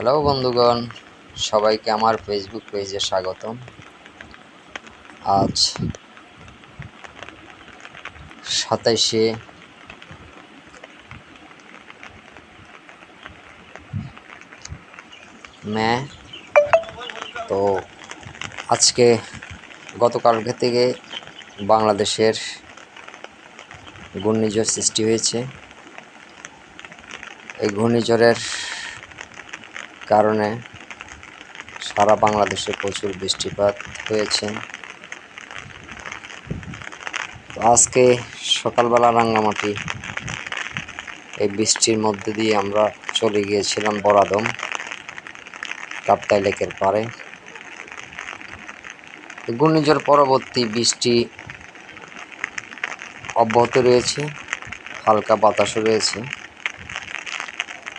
Hello বন্ধুগণ, সবাইকে আমার ফেসবুক পেজে স্বাগতম। আজ সাতাইশে মে। তো আজকে গতকালকে থেকে বাংলাদেশের ঘূর্ণিঝড় সৃষ্টি হয়েছে। এই ঘূর্ণিঝড়ের কারণে সারা বাংলাদেশে প্রচুর বৃষ্টিপাত হয়েছে। আজকে সকালবেলা রাঙ্গামাটি এই বৃষ্টির মধ্যে দিয়ে আমরা চলে গিয়েছিলাম বরাদম, কাপ্তাই লেকের পাড়ে। ঘূর্ণিঝড় পরবর্তী বৃষ্টি অব্যাহত রয়েছে, হালকা বাতাসও রয়েছে।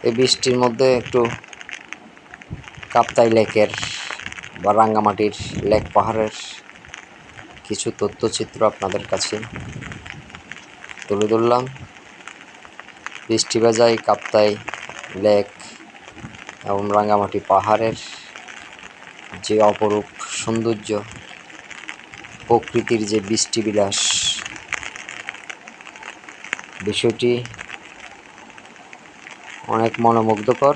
এই বৃষ্টির মধ্যে একটু কাপ্তাই লেকের বা রাঙ্গামাটির লেক পাহাড়ের কিছু তথ্যচিত্র আপনাদের কাছে তুলে ধরলাম। বৃষ্টি বাজাই কাপ্তাই লেক এবং রাঙ্গামাটি পাহাড়ের যে অপরূপ সৌন্দর্য, প্রকৃতির যে বৃষ্টি বিলাস বিষয়টি অনেক মনোমুগ্ধকর।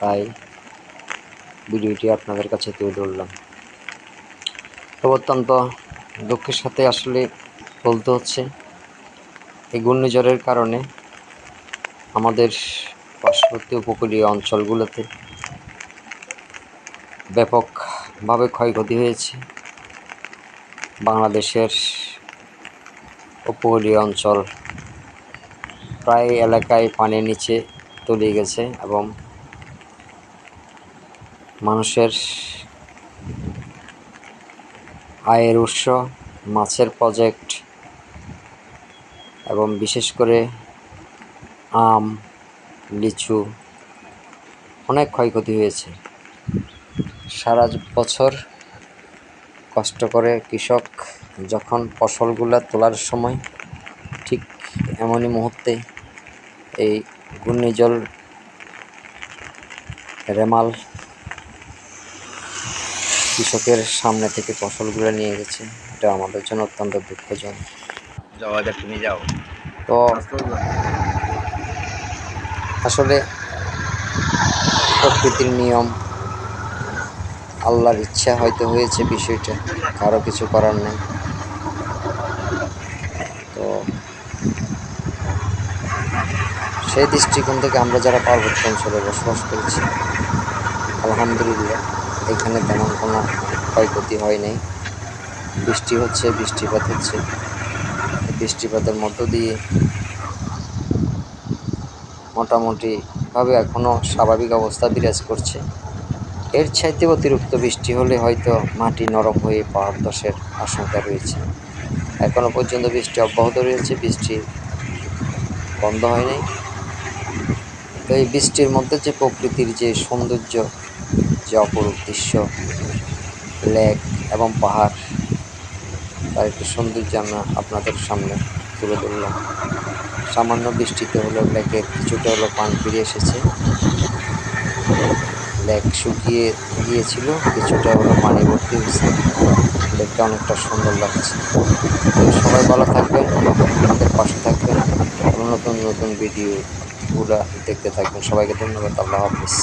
তাই ভিডিওটি আপনাদের কাছে তুলে ধরলাম। তো অত্যন্ত দুঃখের সাথে আসলে বলতে হচ্ছে, এই ঘূর্ণিঝড়ের কারণে আমাদের পার্শ্ববর্তী উপকূলীয় অঞ্চলগুলোতে ব্যাপকভাবে ক্ষয়ক্ষতি হয়েছে। বাংলাদেশের উপকূলীয় অঞ্চল প্রায় এলাকায় পানির নিচে তলিয়ে গেছে এবং মানুষের আয়ের উৎস, মাছের প্রজেক্ট এবং বিশেষ করে আম, লিচু, অনেক ক্ষয়ক্ষতি হয়েছে। সারা বছর কষ্ট করে কৃষক যখন ফসলগুলো তোলার সময় ঠিক এমনই মুহূর্তে এই ঘূর্ণিঝড়, রেমাল কৃষকের সামনে থেকে ফসলগুলো নিয়ে গেছে। এটা আমাদের জন্য অত্যন্ত দুঃখজনক। যাওয়া যাক তুমি যাও। তো আসলে প্রকৃতির নিয়ম আল্লাহর ইচ্ছা হয়তো হয়েছে বিষয়টা কারও কিছু করার নেই। তো সেই দৃষ্টিকোণ থেকে আমরা যারা পার্বত্য অঞ্চলে বসবাস করেছি আলহামদুলিল্লাহ। এখানে তেমন কোনো ক্ষয়ক্ষতি হয় নাই বৃষ্টি হচ্ছে, বৃষ্টিপাত হচ্ছে। বৃষ্টিপাতের মধ্য দিয়ে মোটামুটিভাবে এখনও স্বাভাবিক অবস্থা বিরাজ করছে। এর চাইতে অতিরিক্ত বৃষ্টি হলে হয়তো মাটি নরম হয়ে পাহাড় ধসের আশঙ্কা রয়েছে। এখনও পর্যন্ত বৃষ্টি অব্যাহত রয়েছে, বৃষ্টি বন্ধ হয় নাই তো এই বৃষ্টির মধ্যে যে প্রকৃতির যে সৌন্দর্য যে অপরূপ দৃশ্য লেক এবং পাহাড়, তার একটি সৌন্দর্য আমরা আপনাদের সামনে তুলে ধরলাম। সামান্য বৃষ্টিতে হলো লেকের কিছুটা হলো পান ফিরে এসেছে। লেক শুকিয়ে গিয়েছিল, কিছুটা হলো পানি ভর্তি হয়েছে। লেকটা অনেকটা সুন্দর লাগছে। সবাই ভালো থাকবেন, আমাদের পাশে থাকবেন। নতুন নতুন ভিডিওগুলো দেখতে থাকবেন। সবাইকে ধন্যবাদ, আল্লাহ হাফিজ।